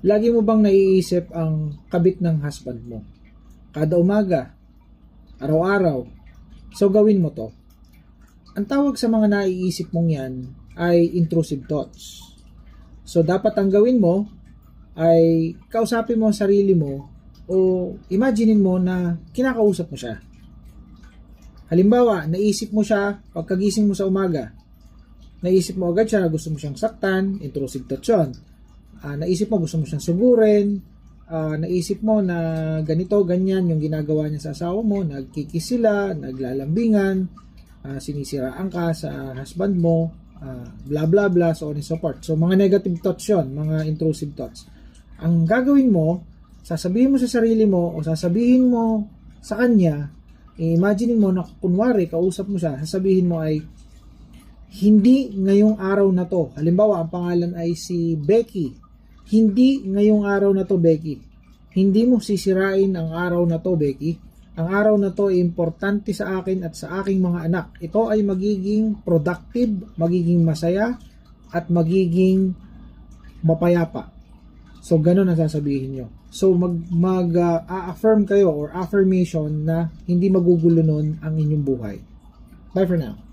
Lagi mo bang naiisip ang kabit ng husband mo? Kada umaga, araw-araw. So gawin mo to. Ang tawag sa mga naiisip mong yan ay intrusive thoughts. So dapat ang gawin mo ay kausapin mo ang sarili mo o imaginein mo na kinakausap mo siya. Halimbawa, naisip mo siya pagkagising mo sa umaga. Naisip mo agad siya na gusto mo siyang saktan, intrusive thoughts yun. Ah, naisip mo gusto mo siyang sugurin, Ah, naisip mo na ganito, ganyan yung ginagawa niya sa asawa mo, nagkikis sila, naglalambingan, ah, sinisiraan ka sa husband mo, ah, blah blah blah, so on and so forth. So mga negative thoughts yon mga intrusive thoughts. Ang gagawin mo, sasabihin mo sa sarili mo o sasabihin mo sa kanya, imagine mo na kunwari, kausap mo siya, sasabihin mo ay, hindi ngayong araw na to. Halimbawa, ang pangalan ay si Becky. Hindi ngayong araw na to, Becky. Hindi mo sisirain ang araw na to, Becky. Ang araw na to ay importante sa akin at sa aking mga anak. Ito ay magiging productive, magiging masaya, at magiging mapayapa. So, ganun ang sasabihin nyo. So, mag, mag uh, kayo or affirmation na hindi magugulo nun ang inyong buhay. Bye for now.